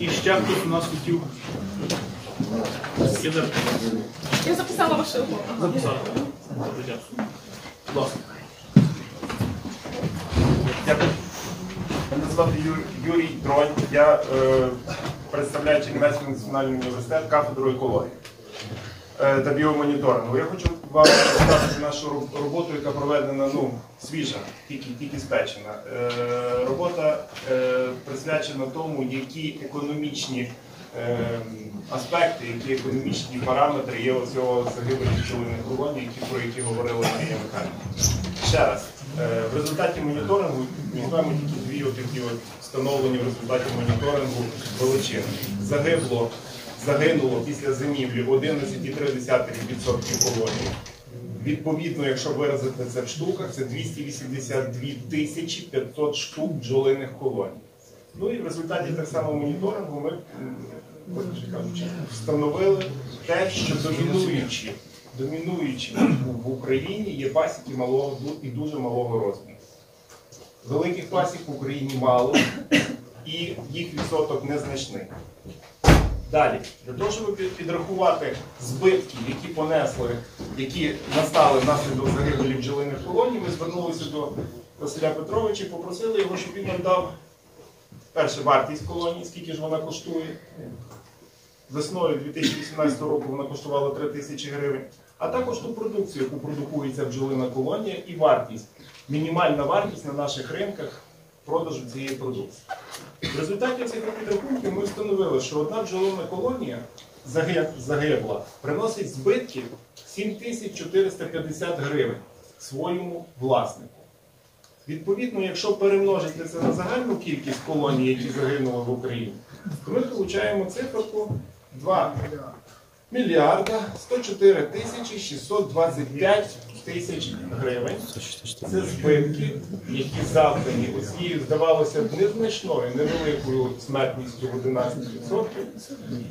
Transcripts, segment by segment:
І ще хтось у нас хотів. Я зараз Я записала ваше. Добре, дякую. Будь ласка. Дякую. Мене звати Ю- Юрій Дронь. Я е, представляю Чернівецький національний університет кафедру екології е, та біомоніторингу. Я хочу вам розказати нашу роботу, яка проведена ну, свіжа, тільки, тільки спечена. Е, робота е, присвячена тому, які економічні е, аспекти, які економічні параметри є оцього загибелі пчелиних колоній, які, про які говорила Марія Михайлівна. Ще раз, е, в результаті моніторингу візьмемо тільки дві отакі от встановлені в результаті моніторингу величини. Загибло, загинуло після зимівлі 11,3% колоній. Відповідно, якщо виразити це в штуках, це 282 тисячі 500 штук бджолиних колоній. Ну і в результаті так само моніторингу ми, встановили те, що домінуючі, домінуючі в Україні є пасіки малого і дуже малого розміру. Великих пасік в Україні мало, і їх відсоток незначний. Далі, для того, щоб підрахувати збитки, які понесли, які настали внаслідок загибелі бджолиних колоній, ми звернулися до Василя Петровича і попросили його, щоб він нам дав перше вартість колонії, скільки ж вона коштує. Весною 2018 року вона коштувала 3 тисячі гривень, а також ту продукцію, яку продукується бджолина колонія, і вартість, мінімальна вартість на наших ринках продажу цієї продукції. В результаті цих підрахунків ми встановили, що одна бджолина колонія загибла приносить збитки 7450 гривень своєму власнику. Відповідно, якщо перемножити це на загальну кількість колоній, які загинули в Україні, то ми отримуємо циферку 2 мільярда 104 тисячі 625 тисяч гривень. Це збитки, які завдані оцією, здавалося б, незначною, невеликою смертністю в 11%,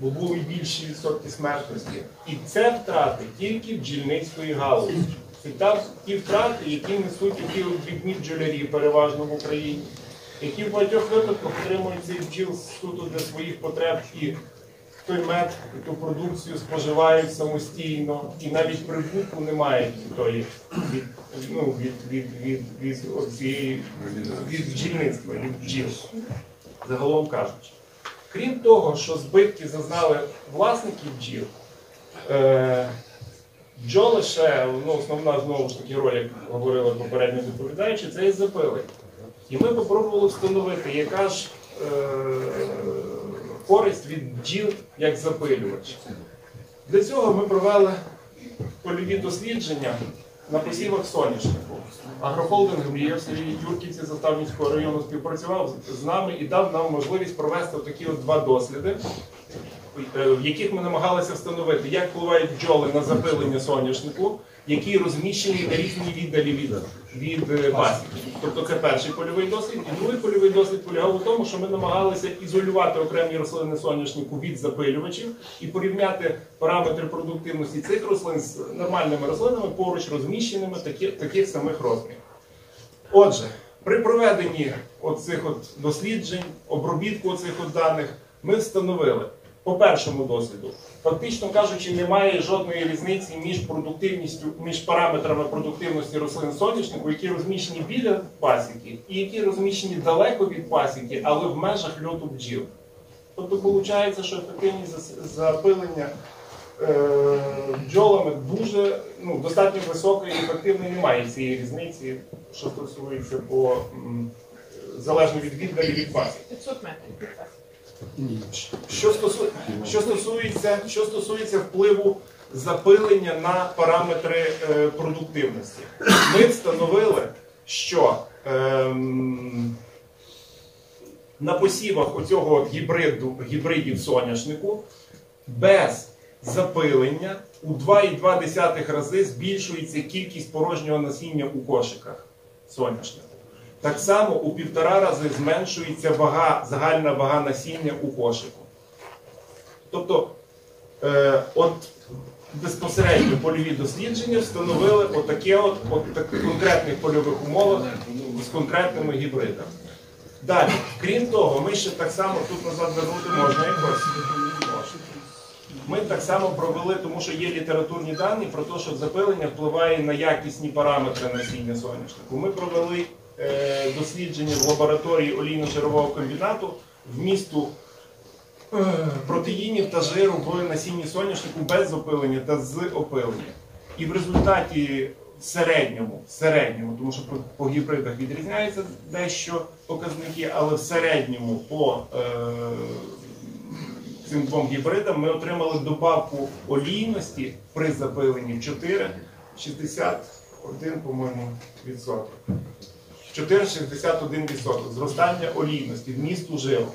бо були більші відсотки смертності. І це втрати тільки бджільницької галузі. Це та- ті втрати, які несуть ті дрібні бджолярі, переважно в Україні, які в багатьох випадках отримують цей бджіл суто для своїх потреб і той мед, ту продукцію споживають самостійно, і навіть прибутку не мають від ну, від, від, від, від, від бджільництва, від бджіл, загалом кажучи. Крім того, що збитки зазнали власники бджіл, е, бджоли ще, ну, основна знову ж таки роль, як говорили попередньо доповідаючи, це і запили. І ми спробували встановити, яка ж е, користь від бджіл як запилювач. Для цього ми провели польові дослідження на посівах соняшнику. Агрохолдинг в Юрківці Заставницького району співпрацював з- з нами і дав нам можливість провести такі от два досліди, е, в яких ми намагалися встановити, як впливають бджоли на запилення соняшнику, які розміщені на різній віддалі від, від е. Тобто це перший польовий досвід. І другий польовий досвід полягав у тому, що ми намагалися ізолювати окремі рослини соняшнику від запилювачів і порівняти параметри продуктивності цих рослин з нормальними рослинами поруч розміщеними такі, таких самих розмірів. Отже, при проведенні оцих от досліджень, обробітку оцих от даних, ми встановили по першому досвіду, фактично кажучи, немає жодної різниці між продуктивністю, між параметрами продуктивності рослин соняшнику, які розміщені біля пасіки, і які розміщені далеко від пасіки, але в межах льоту бджіл. Тобто виходить, що ефективність запилення е, бджолами дуже ну, достатньо висока і ефективної немає цієї різниці, що стосується по залежно від віддалі від пасіки. 500 метрів. прекрасно. Що, стосу... що, стосується, що стосується впливу запилення на параметри е, продуктивності, ми встановили, що ем, на посівах оцього гібриду, гібридів соняшнику без запилення у 2,2 рази збільшується кількість порожнього насіння у кошиках соняшнику. Так само у півтора рази зменшується вага, загальна вага насіння у кошику. Тобто, е, от безпосередньо польові дослідження встановили отаке от, от так, конкретних польових умовах з конкретними гібридами. Далі, крім того, ми ще так само тут назад вернути можна якось. Ми так само провели, тому що є літературні дані про те, що запилення впливає на якісні параметри насіння соняшнику. Ми провели е, дослідження в лабораторії олійно-жирового комбінату вмісту е, протеїнів та жиру в насінні соняшнику без опилення та з опилення. І в результаті в середньому, в середньому, тому що по, гібридах відрізняються дещо показники, але в середньому по е, цим двом гібридам ми отримали добавку олійності при запиленні в 4,61, по-моєму, відсоток. 4,61 відсоток зростання олійності вмісту жиру.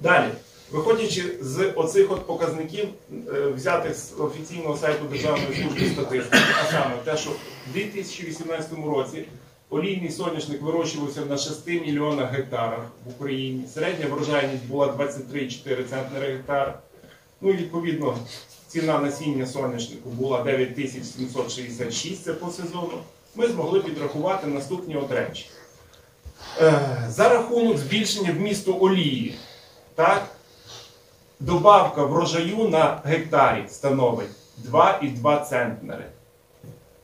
Далі, виходячи з оцих от показників, е, взятих з офіційного сайту Державної служби статистики, а саме те, що в 2018 році олійний соняшник вирощувався на 6 мільйонах гектарах в Україні. Середня врожайність була 23,4 центнери гектар. Ну і відповідно ціна насіння соняшнику була 9766 це по сезону. Ми змогли підрахувати наступні от речі. Е, За рахунок збільшення вмісту олії, так, добавка врожаю на гектарі становить 2,2 центнери.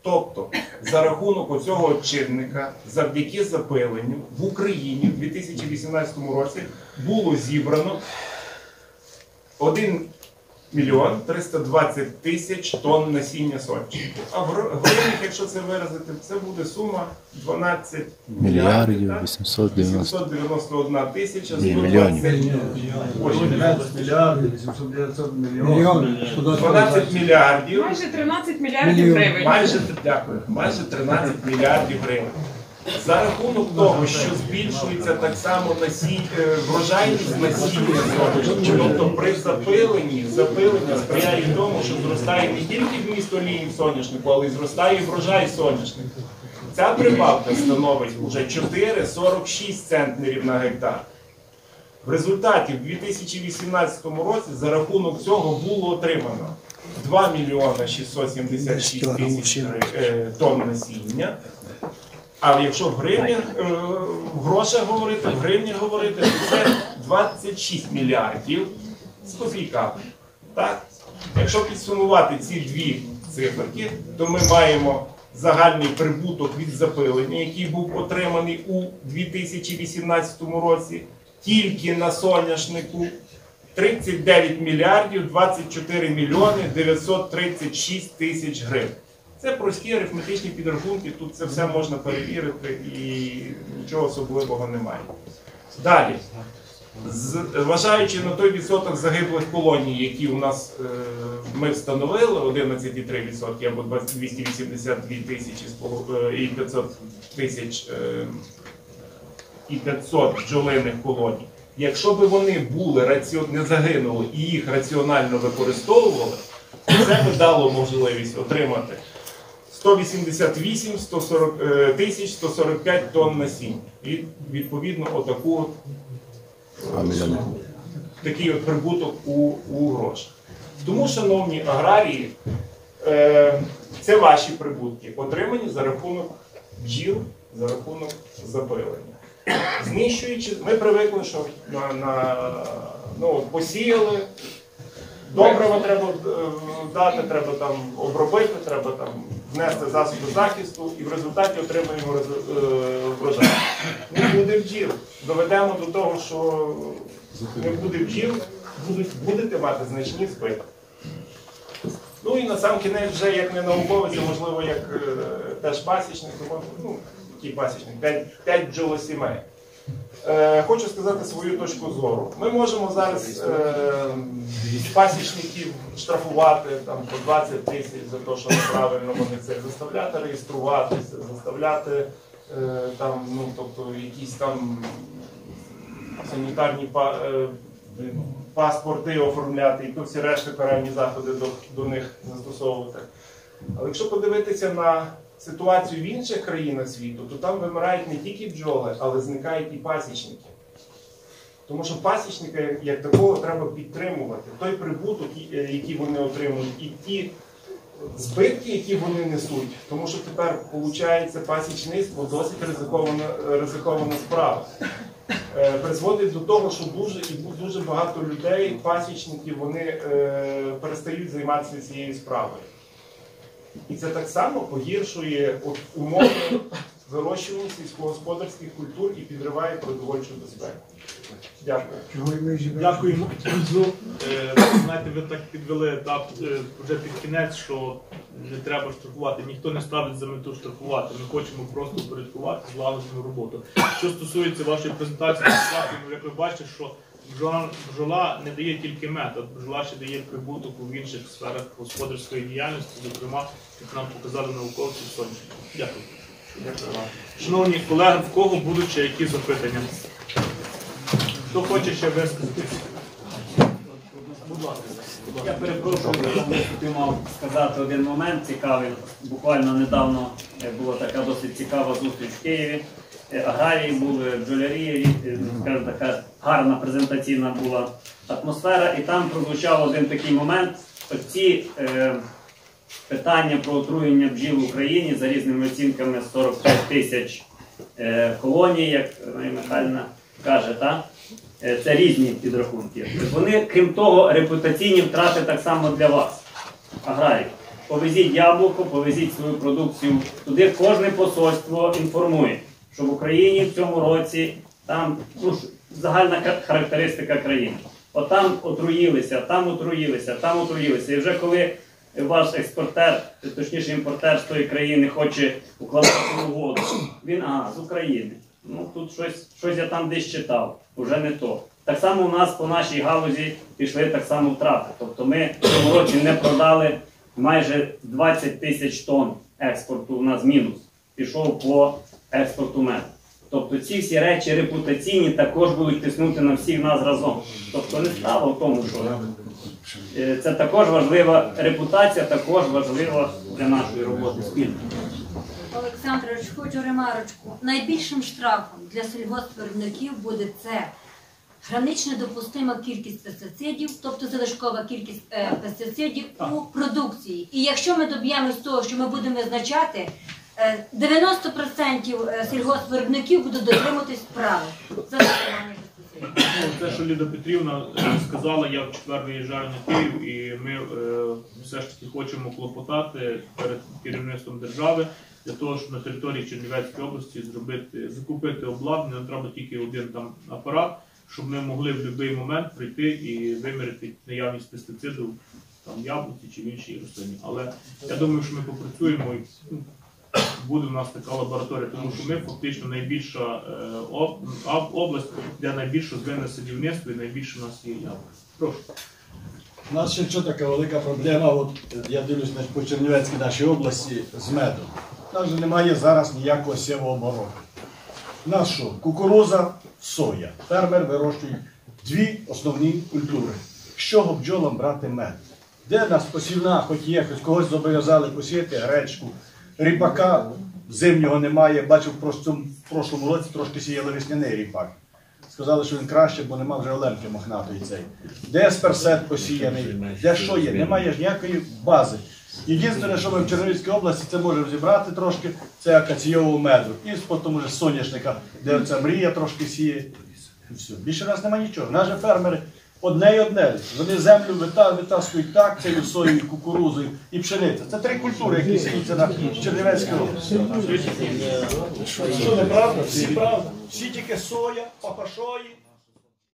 Тобто, за рахунок оцього чинника, завдяки запиленню в Україні в 2018 році було зібрано 1 мільйон 320 тисяч тонн насіння соняшнику. А в гр- гривнях, якщо це виразити, це буде сума 12 Мільярдів так? 890. 891 тисяча Ні, 120 мільйонів. Ой, 12 мільярдів, 800 900 мільйонів. Мільйон. 12 мільярдів. Майже 13 мільярдів гривень. Майже дякую, майже 13 мільярдів гривень. За рахунок того, що збільшується так само е, врожайність насіння соняшника, тобто при запиленні, запилення сприяє тому, що зростає не тільки вміст олії в соняшнику, але й зростає врожай соняшника. Ця прибавка становить вже 4,46 центнерів на гектар. В результаті в 2018 році за рахунок цього було отримано 2 мільйона 676 тисяч е, тонн насіння. А якщо в гривнях, е, в грошах говорити, в гривнях говорити, то це 26 мільярдів з копійками. Так? Якщо підсумувати ці дві циферки, то ми маємо загальний прибуток від запилення, який був отриманий у 2018 році, тільки на соняшнику 39 мільярдів 24 мільйони 936 тисяч гривень. Це прості арифметичні підрахунки, тут це все можна перевірити і нічого особливого немає. Далі, зважаючи на той відсоток загиблих колоній, які у нас е, ми встановили, 11,3% або 282 тисячі е, і 500 тисяч е, і 500 бджолиних колоній. Якщо б вони були не загинули і їх раціонально використовували, то це б дало можливість отримати 188 140, е, тисяч 145 тонн насіння. І відповідно отаку такий от прибуток у, у грошах. Тому, шановні аграрії, е, це ваші прибутки, отримані за рахунок бджіл, за рахунок запилення. Знищуючи, ми привикли, що на, на, ну, посіяли, добрива треба е, дати, треба там обробити, треба там внести засоби захисту і в результаті отримуємо резу- е, врожай. Не буде бджіл. Доведемо до того, що не буде бджіл, будете мати значні збитки. Ну і на сам кінець вже як не науковець, а можливо, як е, теж пасічник, ну, який пасічник, 5, 5 бджолосімей. Е, хочу сказати свою точку зору. Ми можемо зараз е, пасічників штрафувати там, по 20 тисяч за те, що неправильно вони це заставляти реєструватися, заставляти е, там, ну, тобто, якісь там санітарні паспорти оформляти і то всі решти каральні заходи до, до них застосовувати. Але якщо подивитися на ситуацію в інших країнах світу, то там вимирають не тільки бджоли, але зникають і пасічники. Тому що пасічника як такого треба підтримувати. Той прибуток, е, який вони отримують, і ті збитки, які вони несуть, тому що тепер виходить пасічництво досить ризикована, ризикована справа. Е, Призводить до того, що дуже і дуже багато людей, пасічників, вони е, перестають займатися цією справою. І це так само погіршує умови вирощування сільськогосподарських культур і підриває продовольчу безпеку. Дякую. Дякуємо. Е, знаєте, ви так підвели етап е, вже під кінець, що не треба штрафувати. Ніхто не ставить за мету штрафувати. Ми хочемо просто порядкувати злагоджену роботу. Що стосується вашої презентації, як ви бачите, що бджола, не дає тільки мед, а бджола ще дає прибуток у інших сферах господарської діяльності, зокрема, як нам показали науковці сьогодні. Дякую. Шановні колеги, в кого будуть ще які запитання? Хто хоче ще висказатися? Будь ласка. Я перепрошую, хотів мав сказати один момент цікавий. Буквально недавно була така досить цікава зустріч в Києві. Аграрії були, бджолярі, е, скажімо, така гарна презентаційна була атмосфера, і там прозвучав один такий момент. Оці е, питання про отруєння бджіл в Україні за різними оцінками 45 тисяч е, колоній, як Марія Михайлівна каже, так? Е, Це різні підрахунки. Вони, крім того, репутаційні втрати так само для вас, аграрів. Повезіть яблуко, повезіть свою продукцію туди. Кожне посольство інформує, що в Україні в цьому році там ну, загальна характеристика країни. От там отруїлися, там отруїлися, там отруїлися. І вже коли ваш експортер, точніше імпортер з тої країни хоче укладати угоду, він ага, з України. Ну тут щось, щось я там десь читав, уже не то. Так само у нас по нашій галузі пішли так само втрати. Тобто ми в цьому році не продали майже 20 тисяч тонн експорту. У нас мінус пішов по експорту меду. Тобто ці всі речі репутаційні також будуть тиснути на всіх нас разом. Тобто не справа в тому, що е, це також важлива репутація, також важлива для нашої роботи спільно. Олександрович, хочу ремарочку. Найбільшим штрафом для сільгоспвиробників буде це гранично допустима кількість пестицидів, тобто залишкова кількість е, пестицидів у продукції. І якщо ми доб'ємось того, що ми будемо визначати, 90% е, сільгоспвиробників будуть дотримуватись правил за. Ну, Те, що Ліда Петрівна е, сказала, я в четвер виїжджаю на Київ, і ми е, все ж таки хочемо клопотати перед керівництвом держави для того, щоб на території Чернівецької області зробити, закупити обладнання, треба тільки один там апарат, щоб ми могли в будь-який момент прийти і виміряти наявність пестицидів там яблуці чи в іншій рослині. Але я думаю, що ми попрацюємо і ну, буде в нас така лабораторія, тому що ми фактично найбільша е, об- об- область, де найбільше звине садівництво і найбільше у нас є яблук. Прошу. У нас ще що така велика проблема, от я дивлюсь по Чернівецькій нашій області з медом. У нас же немає зараз ніякого сівого оборону. У нас що? Кукуруза, соя. Фермер вирощує дві основні культури. З чого бджолам брати мед? Де в нас посівна, хоч є, хоч когось зобов'язали посіяти гречку, ріпака зимнього немає. Бачив прошлому, в прошлому році трошки сіяли весняний ріпак. Сказали, що він краще, бо нема вже Оленки мохнатої цей. Де сперсет посіяний, де що є, немає ж ніякої бази. Єдине, що ми в Чернівській області це можемо зібрати трошки, це акаційового меду. І потім уже соняшника, де оця мрія трошки сіє. Все. Більше в нас немає нічого. Наші фермери одне й одне. Вони землю вита- витаскують так, цією соєю, кукурузою і пшениця. Це три культури, які сіються на Чернівецькій області. Що неправда? Всі правда. Всі тільки соя, папашої,